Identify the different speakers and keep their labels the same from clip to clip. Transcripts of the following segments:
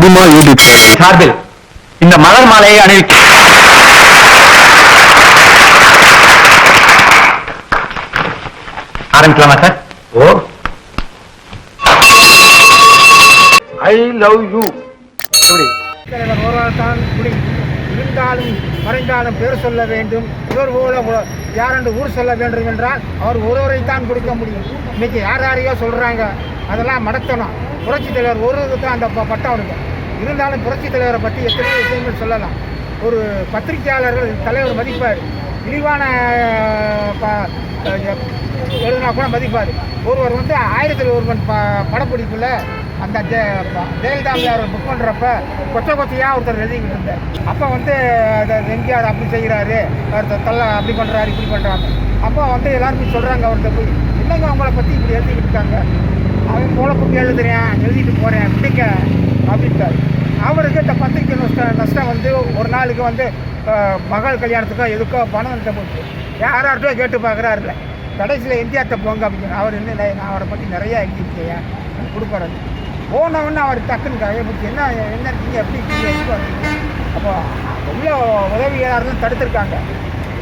Speaker 1: அதிகமா யூடியூப்.
Speaker 2: சார்பில் இந்த மலர் மாலையை அணிவிக்க ஆரம்பிக்கலாமா sir? O. I love you.
Speaker 3: குடி. இருந்தாலும் மறைந்தாலும் பேர் சொல்ல வேண்டும். இவர் போல யாரென்று ஊர் சொல்ல வேண்டும் என்றால் அவர் ஒருவரை தான் கொடுக்க முடியும். இன்னைக்கு யார் யாரையோ சொல்றாங்க. அதெல்லாம் மடத்தணும் புரட்சி தலைவர் ஒருவருக்கு தான் அந்த பட்டம் இருக்கு இருந்தாலும் புரட்சி தலைவரை பற்றி எத்தனையோ விஷயங்கள் சொல்லலாம். ஒரு பத்திரிகையாளர்கள் தலைவர் மதிப்பார். இழிவான எழுதுனா ப- எழுதினா கூட மதிப்பார். ஒருவர் வந்து ஆயிரத்தில் ஒருவன் ப படப்பிடிப்பில் அந்த ஜெ- ஜெயலலிதா அம்மையார் புக் பண்ணுறப்ப கொச்சை கொச்சையாக ஒருத்தர் எழுதிக்கிட்டு இருந்தார். அப்போ வந்து எம்ஜிஆர் அப்படி செய்கிறாரு அவர் தள்ள அப்படி பண்ணுறாரு இப்படி பண்ணுறாங்க அப்போ வந்து எல்லாருமே சொல்கிறாங்க அவர்கிட்ட போய் என்னங்க அவங்கள பற்றி இப்படி எழுதிக்கிட்டு இருக்காங்க? அவன் போல புக்கு எழுதுறேன் எழுதிட்டு போகிறேன் பிடிக்க அப்படின்ட்டார் அவருக்கு இந்த பத்திரிக்கை நஷ்டம் நஷ்டம் வந்து ஒரு நாளுக்கு வந்து மகள் கல்யாணத்துக்கோ எதுக்கோ பணம் நஷ்டம் போச்சு. யார்கிட்டயோ கேட்டு பார்க்குறாருல கடைசியில் எம்ஜிஆர்ட்ட போங்க அப்படின்னு. அவர் என்ன நான் அவரை பற்றி நிறையா எழுதியிருக்கேன் கொடுக்குறது. போனவொன்னே அவர் டக்குன்னு கையப்பிடிச்சி என்ன என்ன இருக்கீங்க? எப்படி இருக்கீங்க? அப்போ உள்ள உதவியாளர்கள் தடுத்திருக்காங்க.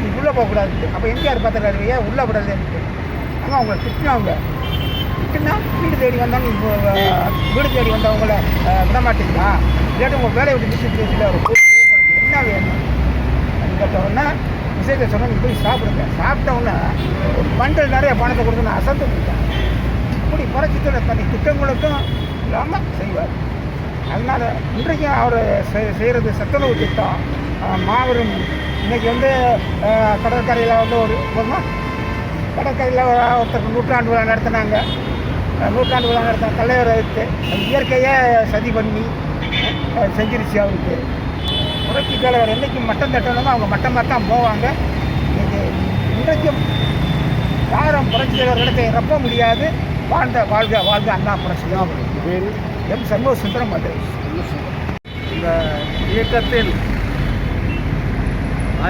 Speaker 3: நீ உள்ளே போகக்கூடாது அப்போ எம்ஜிஆர் பார்த்துருக்காரு ஏன் உள்ளே விடல அவங்க அவங்கள திட்டினவங்க. திட்டினா வீடு தேடி வந்தால் நீ வீடு தேடி வந்தவங்கள அஹ், விட மாட்டீங்களா? இல்லாட்டி உங்கள் வேலையை விட்டு மிஷின் அவர் உங்களுக்கு என்ன வேணும்? அப்படின்னு கேட்ட உடனே விஷயத்தை சொன்னால் நீ போய் சாப்பிடுங்க. சாப்பிட்ட ஒரு பண்டல் நிறைய பணத்தை கொடுத்து நான் அசந்து கொடுத்தேன் இப்படி புரட்சித்தோட தனி திட்டங்களுக்கும் இல்லாமல் செய்வார். அதனால் இன்றைக்கும் அவர் செய்கிறது சத்துணவு திட்டம். மாபெரும் இன்னைக்கு வந்து கடற்கரையில் வந்து ஒரு கடற்கரையில் ஒருத்தருக்கு நூற்றாண்டு விழா நடத்தினாங்க. நூற்றாண்டு விழா நடத்தின தலைவர் வைத்து இயற்கையை சதி பண்ணி செஞ்சிருச்சு அவருக்கு. புரட்சி தலைவர் என்றைக்கு மட்டம் தட்டணுமோ அவங்க மட்டமாக தான் போவாங்க. இது இன்றைக்கும் யாரும் புரட்சி தலைவர்களிடத்தை நிரப்ப முடியாது. வாழ்ந்த வாழ்க வாழ்க அண்ணா புரட்சி
Speaker 1: பேரு
Speaker 3: எம் சண்முக சுந்தரம் மதுரை
Speaker 4: இந்த இயக்கத்தில்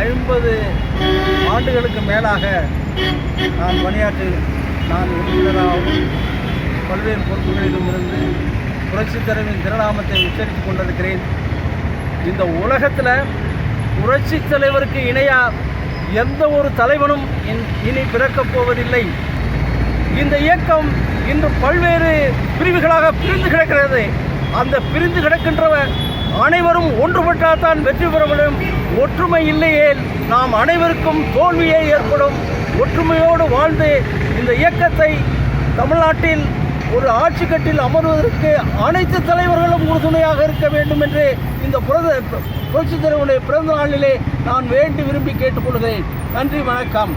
Speaker 4: ஐம்பது ஆண்டுகளுக்கு மேலாக நான் பணியாற்றி நான் உறுப்பினராகவும் பல்வேறு பொறுப்புகளிலும் இருந்து புரட்சித் தலைவரின் திருநாமத்தை உச்சரித்துக் கொண்டிருக்கிறேன். இந்த உலகத்தில் புரட்சித் தலைவருக்கு இணையா எந்த ஒரு தலைவனும் இன்- இனி பிறக்கப் போவதில்லை. இந்த இயக்கம் இன்று பல்வேறு பிரிவுகளாக பிரிந்து கிடக்கிறது. அந்த பிரிந்து கிடக்கின்றவர் அனைவரும் ஒன்றுபட்டால் தான் வெற்றி பெற முடியும். ஒற்றுமை இல்லையேல் நாம் அனைவருக்கும் தோல்வியே ஏற்படும். ஒற்றுமையோடு வாழ்ந்து இந்த இயக்கத்தை தமிழ்நாட்டில் ஒரு ஆட்சி கட்டில் அமர்வதற்கு அனைத்து தலைவர்களும் உறுதுணையாக இருக்க வேண்டும் என்று இந்த புரத புரட்சித் தலைவருடைய பிறந்த நாளிலே நான் வேண்டி விரும்பி கேட்டுக்கொள்கிறேன். நன்றி வணக்கம்.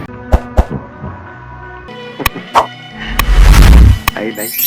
Speaker 1: I like